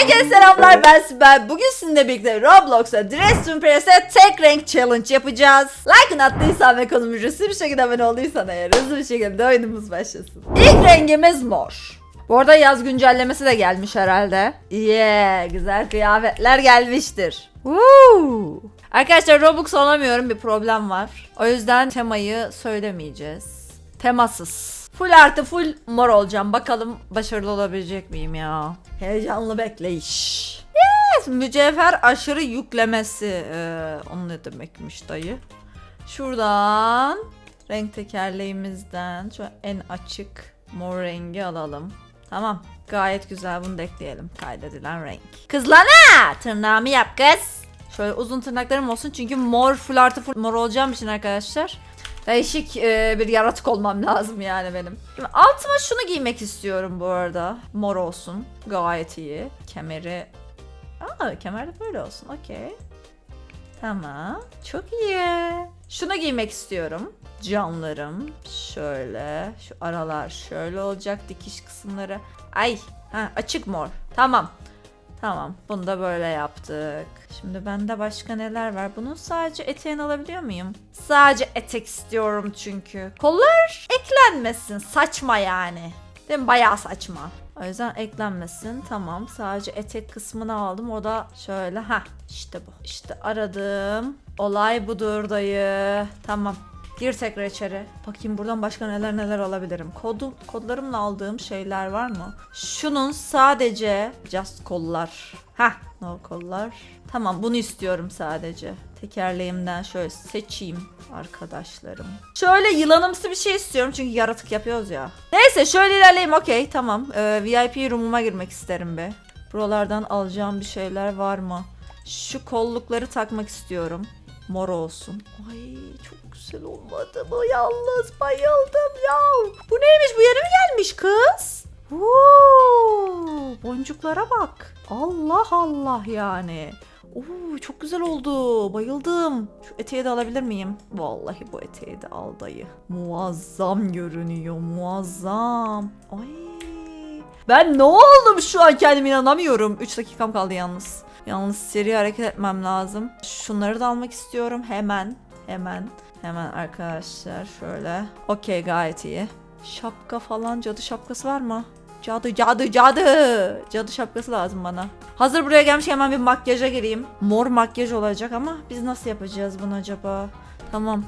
Herkese selamlar ben Sibel. Bugün sizinle birlikte Roblox'a Dress to Impress'e tek renk challenge yapacağız. Like'ını attıysan ve konum ücretsiz bir şekilde abone olduysan eğer hızlı bir şekilde oyunumuz başlasın. İlk rengimiz mor. Bu arada yaz güncellemesi de gelmiş herhalde. Yeah, güzel kıyafetler gelmiştir. Woo! Arkadaşlar Robux olamıyorum bir problem var. O yüzden temayı söylemeyeceğiz. Temasız. Full artı full mor olacağım. Bakalım başarılı olabilecek miyim ya? Heyecanlı bekleyiş. Yes! Mücevher aşırı yüklemesi. Ee, onun ne demekmiş dayı? Şuradan renk tekerleğimizden şu en açık mor rengi alalım. Tamam. Gayet güzel bunu da ekleyelim. Kaydedilen renk. Kızlana! Tırnağımı yap kız. Şöyle uzun tırnaklarım olsun çünkü mor full artı full mor olacağım için arkadaşlar. Değişik e, bir yaratık olmam lazım yani benim. Şimdi altıma şunu giymek istiyorum bu arada. Mor olsun. Gayet iyi. Kemeri... Aa kemer de böyle olsun. Okey. Tamam. Çok iyi. Şunu giymek istiyorum. Canlarım. Şöyle. Şu aralar şöyle olacak. Dikiş kısımları. Ay. Ha, açık mor. Tamam. Tamam. Bunu da böyle yaptık. Şimdi bende başka neler var? Bunun sadece eteğini alabiliyor muyum? Sadece etek istiyorum çünkü. Kollar eklenmesin. Saçma yani. Değil mi? Bayağı saçma. O yüzden eklenmesin. Tamam. Sadece etek kısmını aldım. O da şöyle. Ha işte bu. İşte aradım. Olay budur dayı. Tamam. Gir tekrar içeri. Bakayım buradan başka neler neler alabilirim. Kodum, kodlarımla aldığım şeyler var mı? Şunun sadece just kollar. Ha, no kollar. Tamam bunu istiyorum sadece. Tekerleğimden şöyle seçeyim arkadaşlarım. Şöyle yılanımsı bir şey istiyorum çünkü yaratık yapıyoruz ya. Neyse şöyle ilerleyeyim okey tamam. Ee, VIP room'uma girmek isterim be. Buralardan alacağım bir şeyler var mı? Şu kollukları takmak istiyorum. Mor olsun. Ay çok güzel olmadı mı? Yalnız bayıldım ya. Bu neymiş? Bu yeni mi gelmiş kız? Oo, boncuklara bak. Allah Allah yani. Oo, çok güzel oldu. Bayıldım. Şu eteği de alabilir miyim? Vallahi bu eteği de al dayı. Muazzam görünüyor. Muazzam. Ay. Ben ne oldum şu an kendime inanamıyorum. 3 dakikam kaldı yalnız. Yalnız seri hareket etmem lazım. Şunları da almak istiyorum. Hemen. Hemen. Hemen arkadaşlar şöyle. Okey gayet iyi. Şapka falan cadı şapkası var mı? Cadı cadı cadı. Cadı şapkası lazım bana. Hazır buraya gelmiş hemen bir makyaja gireyim. Mor makyaj olacak ama biz nasıl yapacağız bunu acaba? Tamam.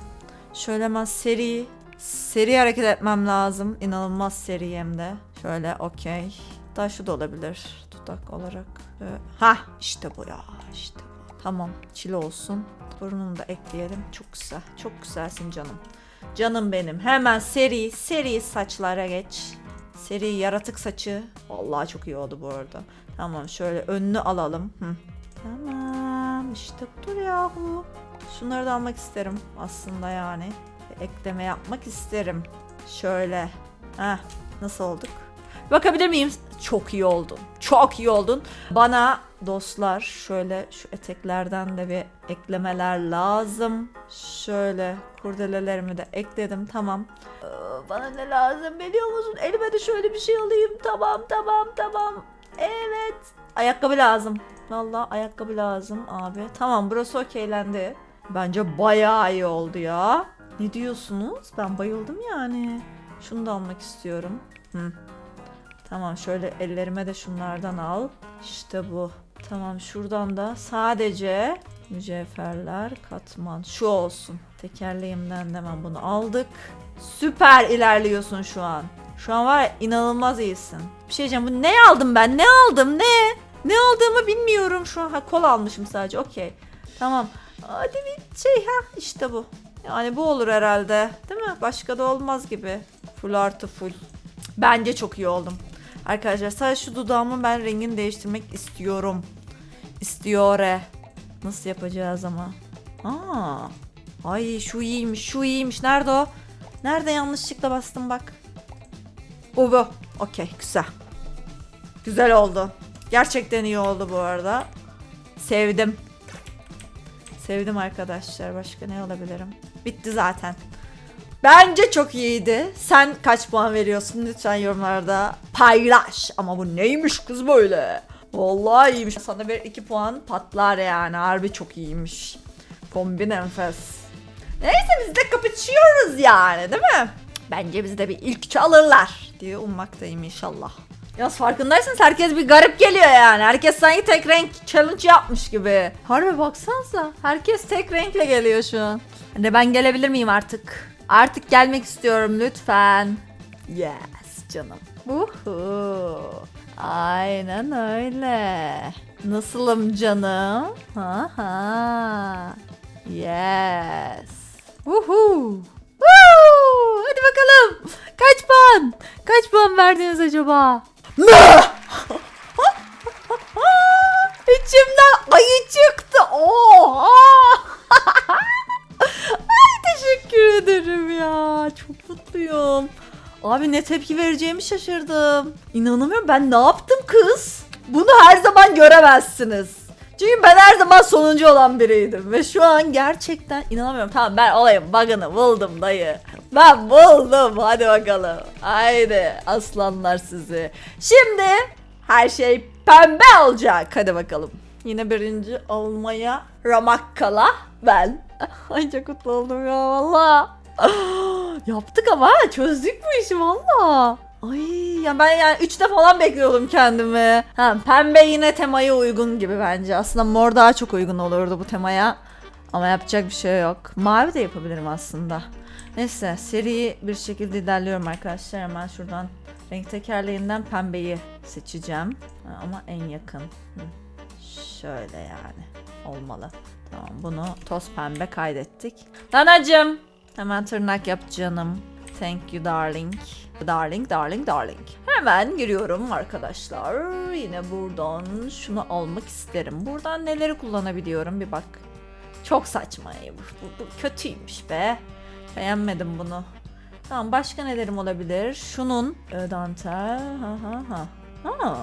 Şöyle hemen seri seri hareket etmem lazım. İnanılmaz seri hem de. Şöyle okey. Daha şu da olabilir dudak olarak. Ha işte bu ya işte bu. Tamam çile olsun. Burnunu da ekleyelim. Çok güzel. Çok güzelsin canım. Canım benim. Hemen seri seri saçlara geç. Seri yaratık saçı. Vallahi çok iyi oldu bu arada. Tamam şöyle önünü alalım. Hı. Tamam işte budur yahu. Şunları da almak isterim aslında yani. Bir Ekleme yapmak isterim. Şöyle. Heh, nasıl olduk? Bakabilir miyim? Çok iyi oldun. Çok iyi oldun. Bana dostlar şöyle şu eteklerden de bir eklemeler lazım. Şöyle kurdelelerimi de ekledim. Tamam. Ee, Bana ne lazım biliyor musun? Elime de şöyle bir şey alayım. Tamam tamam tamam. Evet. Ayakkabı lazım. Vallahi ayakkabı lazım abi. Tamam burası okeylendi. Bence bayağı iyi oldu ya. Ne diyorsunuz? Ben bayıldım yani. Şunu da almak istiyorum. Hı. Tamam şöyle ellerime de şunlardan al. İşte bu. Tamam şuradan da sadece mücevherler katman. Şu olsun. Tekerleğimden de hemen bunu aldık. Süper ilerliyorsun şu an. Şu an var ya inanılmaz iyisin. Bir şey diyeceğim. Bu ne aldım ben? Ne aldım? Ne? Ne aldığımı bilmiyorum şu an. Ha kol almışım sadece. Okey. Tamam. Hadi bir şey ha işte bu. Yani bu olur herhalde. Değil mi? Başka da olmaz gibi. Full artı full. Bence çok iyi oldum. Arkadaşlar sadece şu dudağımın ben rengini değiştirmek istiyorum. İstiyor. Nasıl yapacağız ama? Aa. Ay şu iyiymiş, şu iyiymiş. Nerede o? Nerede yanlışlıkla bastım bak. Bu bu. Okey güzel. Güzel oldu. Gerçekten iyi oldu bu arada. Sevdim. Sevdim arkadaşlar. Başka ne olabilirim? Bitti zaten. Bence çok iyiydi. Sen kaç puan veriyorsun lütfen yorumlarda paylaş. Ama bu neymiş kız böyle? Vallahi iyiymiş. Sana bir iki puan patlar yani. Harbi çok iyiymiş. Kombin enfes. Neyse biz de kapışıyoruz yani değil mi? Bence biz de bir ilk alırlar diye ummaktayım inşallah. Yalnız farkındaysanız herkes bir garip geliyor yani. Herkes sanki tek renk challenge yapmış gibi. Harbi baksanıza. Herkes tek renkle geliyor şu an. Hani ben gelebilir miyim artık? Artık gelmek istiyorum lütfen. Yes canım. Uhu. Aynen öyle. Nasılım canım? Ha ha. Yes. Uhu. Hadi bakalım. Kaç puan? Kaç puan verdiniz acaba? İçimden ya. Çok mutluyum. Abi ne tepki vereceğimi şaşırdım. İnanamıyorum ben ne yaptım kız? Bunu her zaman göremezsiniz. Çünkü ben her zaman sonuncu olan biriydim. Ve şu an gerçekten inanamıyorum. Tamam ben olayım bug'ını buldum dayı. Ben buldum. Hadi bakalım. Haydi aslanlar sizi. Şimdi her şey pembe olacak. Hadi bakalım. Yine birinci olmaya ramak kala ben. Ay çok mutlu oldum ya valla. Yaptık ama çözdük bu işi valla. Ay ya ben yani 3'te falan bekliyordum kendimi. Ha, pembe yine temaya uygun gibi bence. Aslında mor daha çok uygun olurdu bu temaya. Ama yapacak bir şey yok. Mavi de yapabilirim aslında. Neyse seriyi bir şekilde ilerliyorum arkadaşlar. Hemen şuradan renk tekerleğinden pembeyi seçeceğim. Ha, ama en yakın. Hı. Şöyle yani. Olmalı. Tamam bunu toz pembe kaydettik. Danacım. Hemen tırnak yap canım. Thank you darling. Darling, darling, darling. Hemen giriyorum arkadaşlar. Yine buradan şunu almak isterim. Buradan neleri kullanabiliyorum bir bak. Çok saçma. Bu, bu, bu kötüymüş be. Beğenmedim bunu. Tamam başka nelerim olabilir? Şunun e, dantel. Ha ha ha. Ha.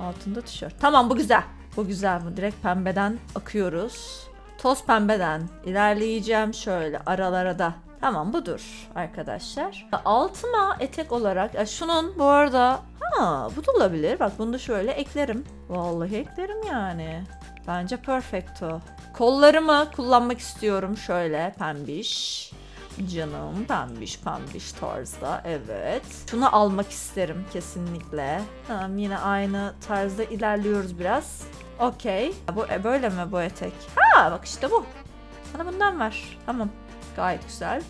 Altında tişört. Tamam bu güzel. Bu güzel bu. Direkt pembeden akıyoruz. Toz pembeden ilerleyeceğim şöyle aralara da. Tamam budur arkadaşlar. Altıma etek olarak şunun bu arada ha bu da olabilir. Bak bunu da şöyle eklerim. Vallahi eklerim yani. Bence perfecto. Kollarımı kullanmak istiyorum şöyle pembiş. Canım pembiş pembiş tarzda evet. Şunu almak isterim kesinlikle. Tamam yine aynı tarzda ilerliyoruz biraz. Okey. Bu e, böyle mi bu etek? Ha bak işte bu. Bana bundan ver. Tamam. Gayet güzel.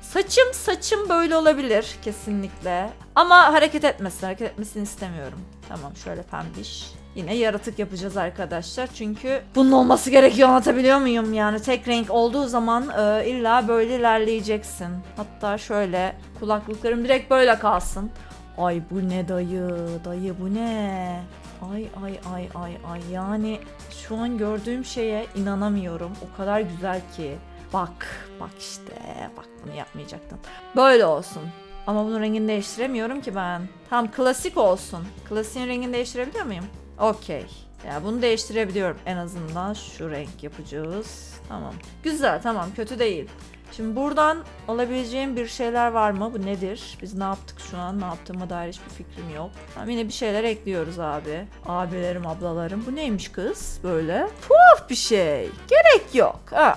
Saçım saçım böyle olabilir kesinlikle. Ama hareket etmesin. Hareket etmesini istemiyorum. Tamam şöyle pembiş. Yine yaratık yapacağız arkadaşlar. Çünkü bunun olması gerekiyor anlatabiliyor muyum? Yani tek renk olduğu zaman e, illa böyle ilerleyeceksin. Hatta şöyle kulaklıklarım direkt böyle kalsın. Ay bu ne dayı? Dayı bu ne? Ay ay ay ay ay yani şu an gördüğüm şeye inanamıyorum. O kadar güzel ki. Bak, bak işte. Bak bunu yapmayacaktın. Böyle olsun. Ama bunun rengini değiştiremiyorum ki ben. Tamam klasik olsun. Klasiğin rengini değiştirebiliyor muyum? Okey. Ya bunu değiştirebiliyorum. En azından şu renk yapacağız. Tamam. Güzel tamam kötü değil. Şimdi buradan alabileceğim bir şeyler var mı? Bu nedir? Biz ne yaptık şu an? Ne yaptığıma dair hiçbir fikrim yok. Tamam yine bir şeyler ekliyoruz abi. Abilerim, ablalarım. Bu neymiş kız? Böyle. Tuhaf bir şey. Gerek yok. Aa,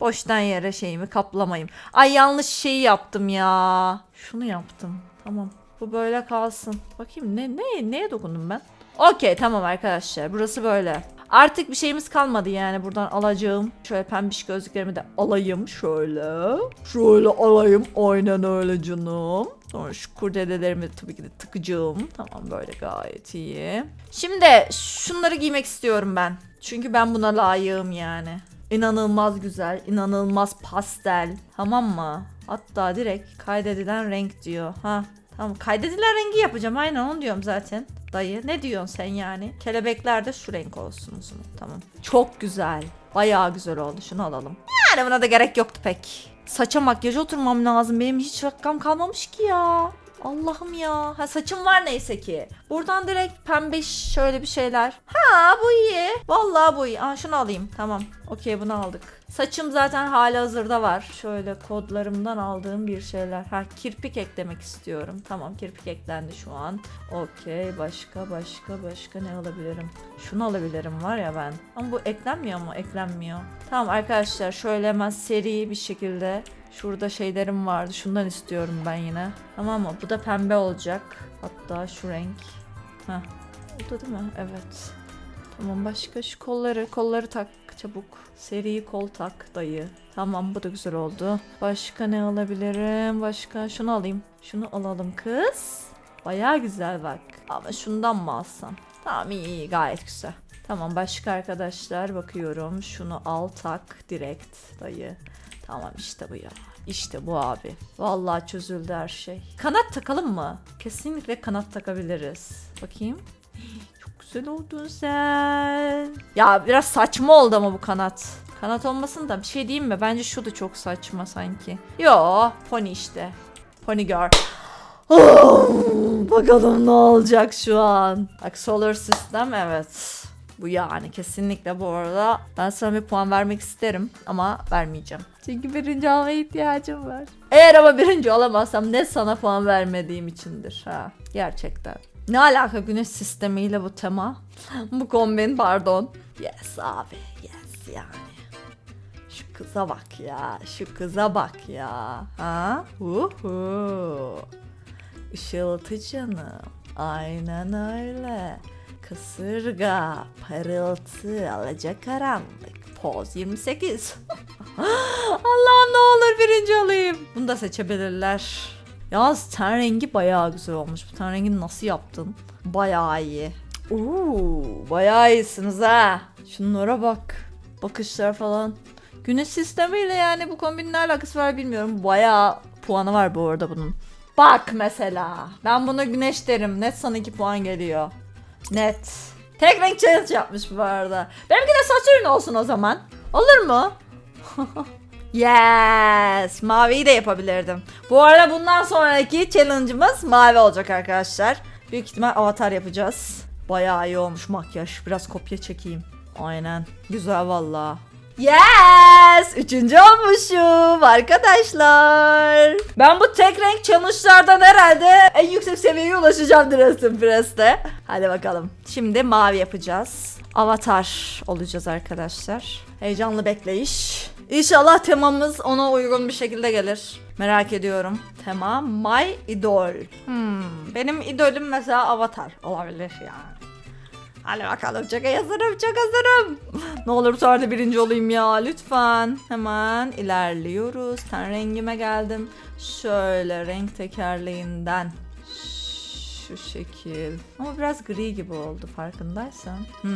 boştan yere şeyimi kaplamayayım. Ay yanlış şeyi yaptım ya. Şunu yaptım. Tamam. Bu böyle kalsın. Bakayım ne ne neye dokundum ben? Okey tamam arkadaşlar. Burası böyle. Artık bir şeyimiz kalmadı yani buradan alacağım. Şöyle pembiş gözlüklerimi de alayım şöyle. Şöyle alayım. Aynen öyle canım. Sonra şu kurdelelerimi tabii ki de tıkacağım. Tamam böyle gayet iyi. Şimdi şunları giymek istiyorum ben. Çünkü ben buna layığım yani. İnanılmaz güzel, inanılmaz pastel. Tamam mı? Hatta direkt kaydedilen renk diyor. Ha Tamam kaydedilen rengi yapacağım aynen onu diyorum zaten. Dayı ne diyorsun sen yani? Kelebekler de şu renk olsun zaman. Tamam. Çok güzel. Bayağı güzel oldu. Şunu alalım. Yani buna da gerek yoktu pek. Saça makyaja oturmam lazım. Benim hiç rakam kalmamış ki ya. Allah'ım ya. Ha saçım var neyse ki. Buradan direkt pembiş şöyle bir şeyler. Ha bu iyi. Vallahi bu iyi. Aa şunu alayım. Tamam. Okey bunu aldık. Saçım zaten hali hazırda var. Şöyle kodlarımdan aldığım bir şeyler. Ha kirpik eklemek istiyorum. Tamam kirpik eklendi şu an. Okey başka başka başka ne alabilirim? Şunu alabilirim var ya ben. Ama bu eklenmiyor mu? Eklenmiyor. Tamam arkadaşlar şöyle hemen seri bir şekilde Şurada şeylerim vardı. Şundan istiyorum ben yine. Tamam mı? Bu da pembe olacak. Hatta şu renk. Heh. Bu da değil mi? Evet. Tamam başka şu kolları. Kolları tak çabuk. Seri kol tak dayı. Tamam bu da güzel oldu. Başka ne alabilirim? Başka şunu alayım. Şunu alalım kız. Baya güzel bak. Ama şundan mı alsam? Tamam iyi iyi gayet güzel. Tamam başka arkadaşlar bakıyorum. Şunu al tak direkt dayı. Tamam işte bu ya. İşte bu abi. Vallahi çözüldü her şey. Kanat takalım mı? Kesinlikle kanat takabiliriz. Bakayım. Çok güzel oldun sen. Ya biraz saçma oldu ama bu kanat. Kanat olmasın da bir şey diyeyim mi? Bence şu da çok saçma sanki. Yo, pony işte. Pony girl. Oh, bakalım ne olacak şu an. Bak solar system evet. Bu yani kesinlikle bu arada. Ben sana bir puan vermek isterim ama vermeyeceğim. Çünkü birinci olmaya ihtiyacım var. Eğer ama birinci olamazsam ne sana puan vermediğim içindir. Ha, gerçekten. Ne alaka güneş sistemiyle bu tema? bu kombin pardon. Yes abi yes yani. Şu kıza bak ya. Şu kıza bak ya. Ha? Uhu. Işıltı canım. Aynen öyle. Kasırga, parıltı, alacakaranlık. Poz 28. Allah'ım ne olur birinci olayım. Bunu da seçebilirler. Yalnız ten rengi bayağı güzel olmuş. Bu ten rengini nasıl yaptın? Bayağı iyi. Uuu bayağı iyisiniz ha. Şunlara bak. Bakışlar falan. Güneş sistemiyle yani bu kombinin ne alakası var bilmiyorum. Bayağı puanı var bu arada bunun. Bak mesela. Ben buna güneş derim. Net sana 2 puan geliyor. Net. Tek renk challenge yapmış bu arada. Benimki de saç ürünü olsun o zaman. Olur mu? yes. Maviyi de yapabilirdim. Bu arada bundan sonraki challenge'ımız mavi olacak arkadaşlar. Büyük ihtimal avatar yapacağız. Bayağı iyi olmuş makyaj. Biraz kopya çekeyim. Aynen. Güzel valla. Yes! Üçüncü olmuşum arkadaşlar. Ben bu tek renk challenge'lardan herhalde en yüksek seviyeye ulaşacağım Dresden Press'te. Hadi bakalım. Şimdi mavi yapacağız. Avatar olacağız arkadaşlar. Heyecanlı bekleyiş. İnşallah temamız ona uygun bir şekilde gelir. Merak ediyorum. Tema My Idol. Hmm, benim idolüm mesela Avatar olabilir yani. Hadi bakalım çok hazırım çok hazırım. ne olur sonra da birinci olayım ya lütfen. Hemen ilerliyoruz. Ten rengime geldim. Şöyle renk tekerleğinden. Şu şekil. Ama biraz gri gibi oldu farkındaysan. Hı,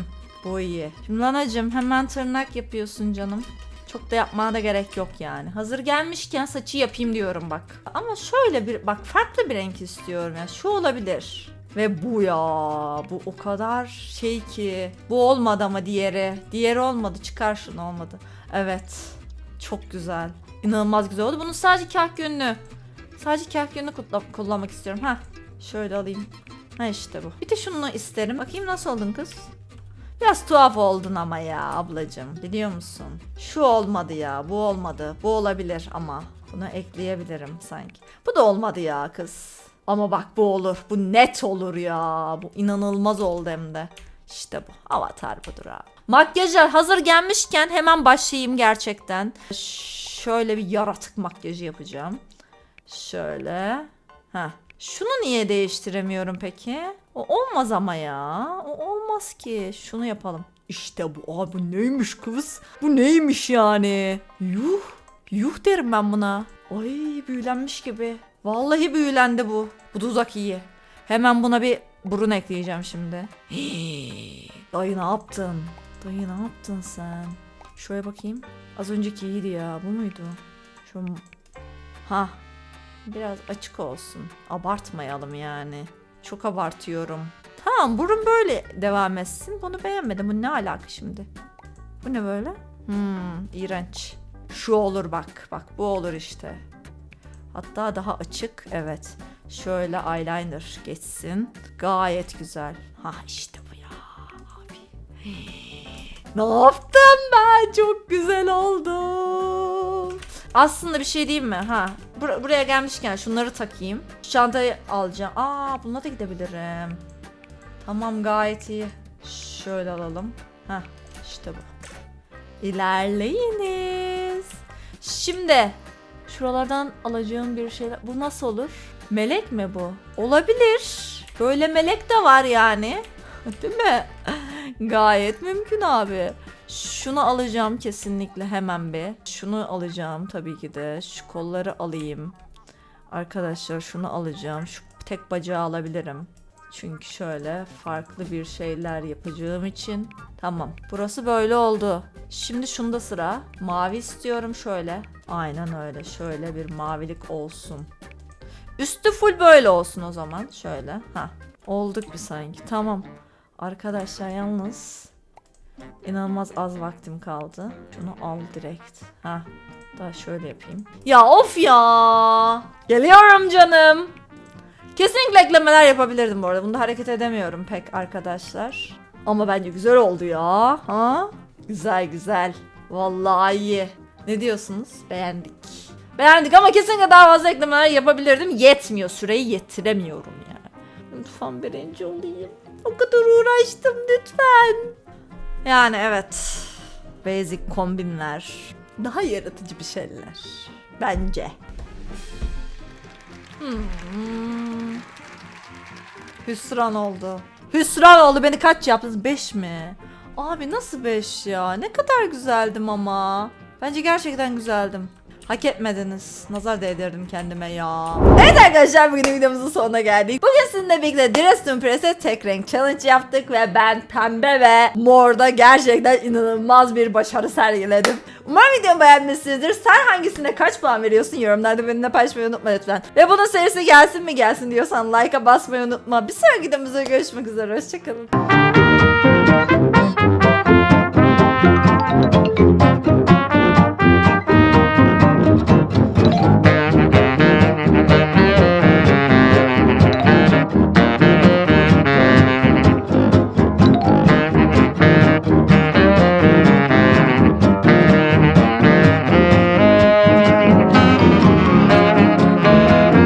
bu iyi. Şimdi Lanacığım hemen tırnak yapıyorsun canım. Çok da yapmana da gerek yok yani. Hazır gelmişken saçı yapayım diyorum bak. Ama şöyle bir bak farklı bir renk istiyorum ya. Şu olabilir. Ve bu ya. Bu o kadar şey ki. Bu olmadı ama diğeri. Diğeri olmadı. Çıkar şunu olmadı. Evet. Çok güzel. İnanılmaz güzel oldu. Bunun sadece kah yönünü. Sadece kah yönünü kullanmak istiyorum. Ha. Şöyle alayım. Ha işte bu. Bir de şunu isterim. Bakayım nasıl oldun kız? Biraz tuhaf oldun ama ya ablacığım. Biliyor musun? Şu olmadı ya. Bu olmadı. Bu olabilir ama. Bunu ekleyebilirim sanki. Bu da olmadı ya kız. Ama bak bu olur. Bu net olur ya. Bu inanılmaz oldu hem de. İşte bu. Avatar budur abi. Makyajlar hazır gelmişken hemen başlayayım gerçekten. Şöyle bir yaratık makyajı yapacağım. Şöyle. Ha. Şunu niye değiştiremiyorum peki? O olmaz ama ya. O olmaz ki. Şunu yapalım. İşte bu. Abi neymiş kız? Bu neymiş yani? Yuh. Yuh derim ben buna. Ay büyülenmiş gibi. Vallahi büyülendi bu. Bu tuzak iyi. Hemen buna bir burun ekleyeceğim şimdi. Hii, Dayı ne yaptın? Dayı ne yaptın sen? Şöyle bakayım. Az önceki iyiydi ya. Bu muydu? Şu Ha. Biraz açık olsun. Abartmayalım yani. Çok abartıyorum. Tamam burun böyle devam etsin. Bunu beğenmedim. Bu ne alaka şimdi? Bu ne böyle? Hmm, iğrenç. Şu olur bak. Bak bu olur işte. Hatta daha açık. Evet. Şöyle eyeliner geçsin. Gayet güzel. Ha işte bu ya abi. Ne yaptım ben? Çok güzel oldu. Aslında bir şey diyeyim mi? Ha. bur- buraya gelmişken şunları takayım. Şu çantayı alacağım. Aa bununla da gidebilirim. Tamam gayet iyi. Şöyle alalım. Ha işte bu. İlerleyiniz. Şimdi şuralardan alacağım bir şeyler. Bu nasıl olur? Melek mi bu? Olabilir. Böyle melek de var yani. Değil mi? Gayet mümkün abi. Şunu alacağım kesinlikle hemen bir. Şunu alacağım tabii ki de. Şu kolları alayım. Arkadaşlar şunu alacağım. Şu tek bacağı alabilirim. Çünkü şöyle farklı bir şeyler yapacağım için. Tamam. Burası böyle oldu. Şimdi şunda sıra. Mavi istiyorum şöyle. Aynen öyle. Şöyle bir mavilik olsun. Üstü full böyle olsun o zaman. Şöyle. Ha. Olduk bir sanki. Tamam. Arkadaşlar yalnız inanılmaz az vaktim kaldı. Şunu al direkt. Ha. Daha şöyle yapayım. Ya of ya. Geliyorum canım. Kesinlikle eklemeler yapabilirdim bu arada. Bunda hareket edemiyorum pek arkadaşlar. Ama bence güzel oldu ya. Ha? Güzel güzel. Vallahi iyi. Ne diyorsunuz? Beğendik. Beğendik ama kesinlikle daha fazla eklemeler yapabilirdim. Yetmiyor. Süreyi yetiremiyorum yani. Lütfen birinci olayım. O kadar uğraştım lütfen. Yani evet. Basic kombinler. Daha yaratıcı bir şeyler. Bence. Hmm. Hüsran oldu. Hüsran oldu. Beni kaç yaptınız? 5 mi? Abi nasıl 5 ya? Ne kadar güzeldim ama. Bence gerçekten güzeldim. Hak etmediniz. Nazar değdirdim kendime ya. Evet arkadaşlar bugün videomuzun sonuna geldik. Bugün sizinle birlikte Dresden Press'e tek renk challenge yaptık ve ben pembe ve morda gerçekten inanılmaz bir başarı sergiledim. Umarım videomu beğenmişsinizdir. Sen hangisine kaç puan veriyorsun? Yorumlarda benimle paylaşmayı unutma lütfen. Ve bunun serisi gelsin mi gelsin diyorsan like'a basmayı unutma. Bir sonraki videomuzda görüşmek üzere. Hoşçakalın.